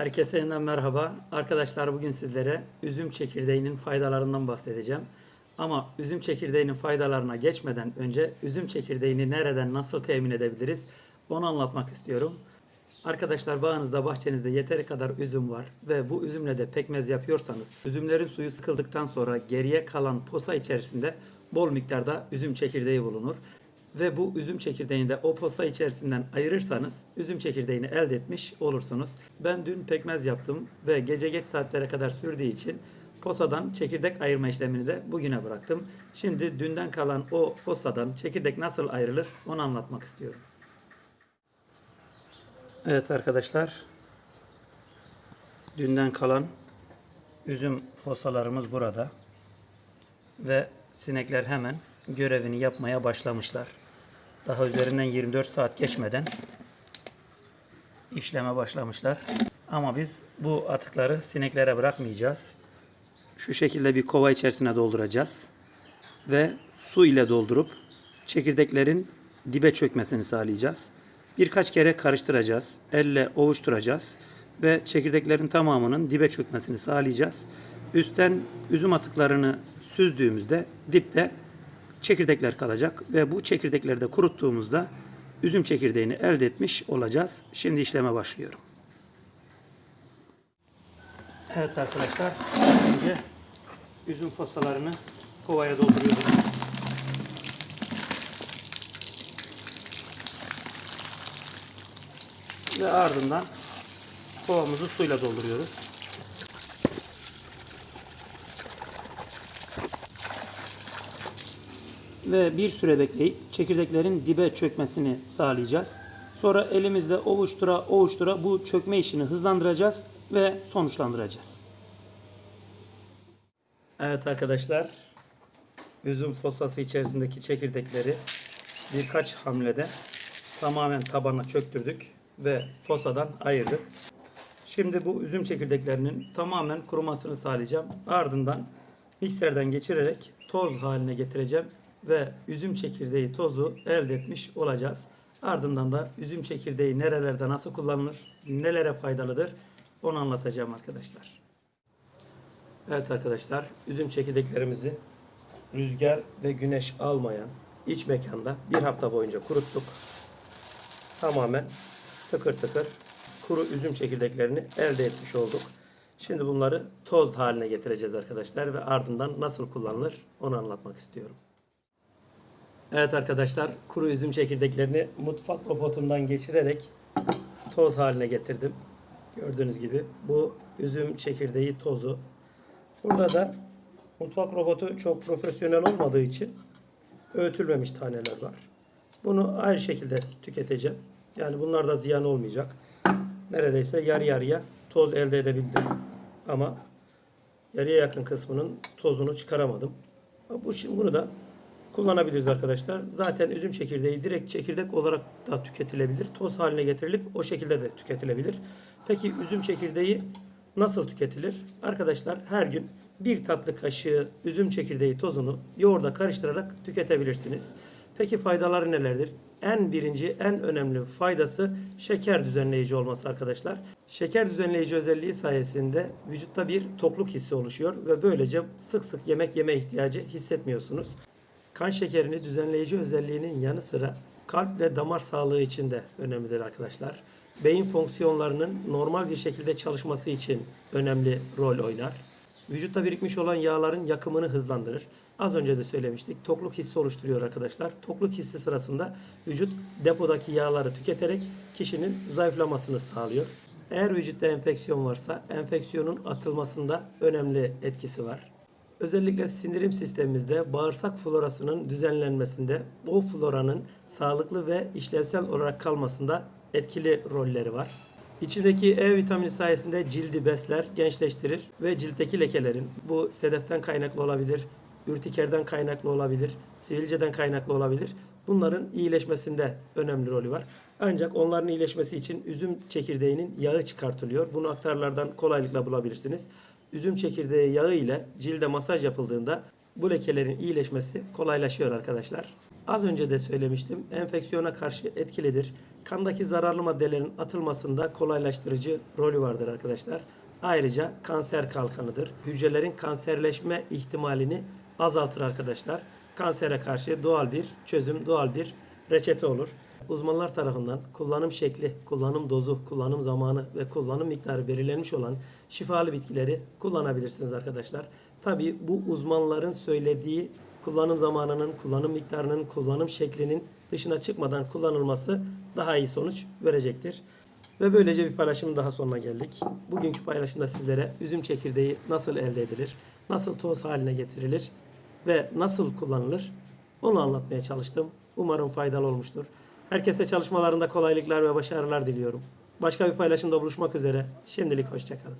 Herkese yeniden merhaba. Arkadaşlar bugün sizlere üzüm çekirdeğinin faydalarından bahsedeceğim. Ama üzüm çekirdeğinin faydalarına geçmeden önce üzüm çekirdeğini nereden nasıl temin edebiliriz onu anlatmak istiyorum. Arkadaşlar bağınızda bahçenizde yeteri kadar üzüm var ve bu üzümle de pekmez yapıyorsanız üzümlerin suyu sıkıldıktan sonra geriye kalan posa içerisinde bol miktarda üzüm çekirdeği bulunur. Ve bu üzüm çekirdeğini de o posa içerisinden ayırırsanız üzüm çekirdeğini elde etmiş olursunuz. Ben dün pekmez yaptım ve gece geç saatlere kadar sürdüğü için posadan çekirdek ayırma işlemini de bugüne bıraktım. Şimdi dünden kalan o posadan çekirdek nasıl ayrılır onu anlatmak istiyorum. Evet arkadaşlar. Dünden kalan üzüm posalarımız burada. Ve sinekler hemen görevini yapmaya başlamışlar. Daha üzerinden 24 saat geçmeden işleme başlamışlar. Ama biz bu atıkları sineklere bırakmayacağız. Şu şekilde bir kova içerisine dolduracağız. Ve su ile doldurup çekirdeklerin dibe çökmesini sağlayacağız. Birkaç kere karıştıracağız. Elle ovuşturacağız. Ve çekirdeklerin tamamının dibe çökmesini sağlayacağız. Üstten üzüm atıklarını süzdüğümüzde dipte çekirdekler kalacak ve bu çekirdekleri de kuruttuğumuzda üzüm çekirdeğini elde etmiş olacağız. Şimdi işleme başlıyorum. Evet arkadaşlar, önce üzüm posalarını kovaya dolduruyoruz. Ve ardından kovamızı suyla dolduruyoruz. Ve bir süre bekleyip çekirdeklerin dibe çökmesini sağlayacağız. Sonra elimizle ovuştura ovuştura bu çökme işini hızlandıracağız ve sonuçlandıracağız. Evet arkadaşlar, üzüm posası içerisindeki çekirdekleri birkaç hamlede tamamen tabana çöktürdük ve posadan ayırdık. Şimdi bu üzüm çekirdeklerinin tamamen kurumasını sağlayacağım. Ardından mikserden geçirerek toz haline getireceğim ve üzüm çekirdeği tozu elde etmiş olacağız. Ardından da üzüm çekirdeği nerelerde nasıl kullanılır, nelere faydalıdır onu anlatacağım arkadaşlar. Evet arkadaşlar, üzüm çekirdeklerimizi rüzgar ve güneş almayan iç mekanda bir hafta boyunca kuruttuk. Tamamen tıkır tıkır kuru üzüm çekirdeklerini elde etmiş olduk. Şimdi bunları toz haline getireceğiz arkadaşlar ve ardından nasıl kullanılır onu anlatmak istiyorum. Evet arkadaşlar kuru üzüm çekirdeklerini mutfak robotundan geçirerek toz haline getirdim. Gördüğünüz gibi bu üzüm çekirdeği tozu. Burada da mutfak robotu çok profesyonel olmadığı için öğütülmemiş taneler var. Bunu aynı şekilde tüketeceğim. Yani bunlar da ziyan olmayacak. Neredeyse yarı yarıya toz elde edebildim. Ama yarıya yakın kısmının tozunu çıkaramadım. Bu şimdi bunu da kullanabiliriz arkadaşlar. Zaten üzüm çekirdeği direkt çekirdek olarak da tüketilebilir. Toz haline getirilip o şekilde de tüketilebilir. Peki üzüm çekirdeği nasıl tüketilir? Arkadaşlar her gün bir tatlı kaşığı üzüm çekirdeği tozunu yoğurda karıştırarak tüketebilirsiniz. Peki faydaları nelerdir? En birinci, en önemli faydası şeker düzenleyici olması arkadaşlar. Şeker düzenleyici özelliği sayesinde vücutta bir tokluk hissi oluşuyor ve böylece sık sık yemek yeme ihtiyacı hissetmiyorsunuz. Kan şekerini düzenleyici özelliğinin yanı sıra kalp ve damar sağlığı için de önemlidir arkadaşlar. Beyin fonksiyonlarının normal bir şekilde çalışması için önemli rol oynar. Vücutta birikmiş olan yağların yakımını hızlandırır. Az önce de söylemiştik. Tokluk hissi oluşturuyor arkadaşlar. Tokluk hissi sırasında vücut depodaki yağları tüketerek kişinin zayıflamasını sağlıyor. Eğer vücutta enfeksiyon varsa enfeksiyonun atılmasında önemli etkisi var. Özellikle sindirim sistemimizde bağırsak florasının düzenlenmesinde o floranın sağlıklı ve işlevsel olarak kalmasında etkili rolleri var. İçindeki E vitamini sayesinde cildi besler, gençleştirir ve ciltteki lekelerin bu sedeften kaynaklı olabilir, ürtikerden kaynaklı olabilir, sivilceden kaynaklı olabilir. Bunların iyileşmesinde önemli rolü var. Ancak onların iyileşmesi için üzüm çekirdeğinin yağı çıkartılıyor. Bunu aktarlardan kolaylıkla bulabilirsiniz. Üzüm çekirdeği yağı ile cilde masaj yapıldığında bu lekelerin iyileşmesi kolaylaşıyor arkadaşlar. Az önce de söylemiştim. Enfeksiyona karşı etkilidir. kandaki zararlı maddelerin atılmasında kolaylaştırıcı rolü vardır arkadaşlar. Ayrıca kanser kalkanıdır. Hücrelerin kanserleşme ihtimalini azaltır arkadaşlar. Kansere karşı doğal bir çözüm, doğal bir reçete olur. Uzmanlar tarafından kullanım şekli, kullanım dozu, kullanım zamanı ve kullanım miktarı belirlenmiş olan şifalı bitkileri kullanabilirsiniz arkadaşlar. Tabi bu uzmanların söylediği kullanım zamanının, kullanım miktarının, kullanım şeklinin dışına çıkmadan kullanılması daha iyi sonuç verecektir. Ve böylece bir paylaşımın daha sonuna geldik. Bugünkü paylaşımda sizlere üzüm çekirdeği nasıl elde edilir, nasıl toz haline getirilir ve nasıl kullanılır onu anlatmaya çalıştım. Umarım faydalı olmuştur. Herkese çalışmalarında kolaylıklar ve başarılar diliyorum. Başka bir paylaşımda buluşmak üzere. Şimdilik hoşçakalın.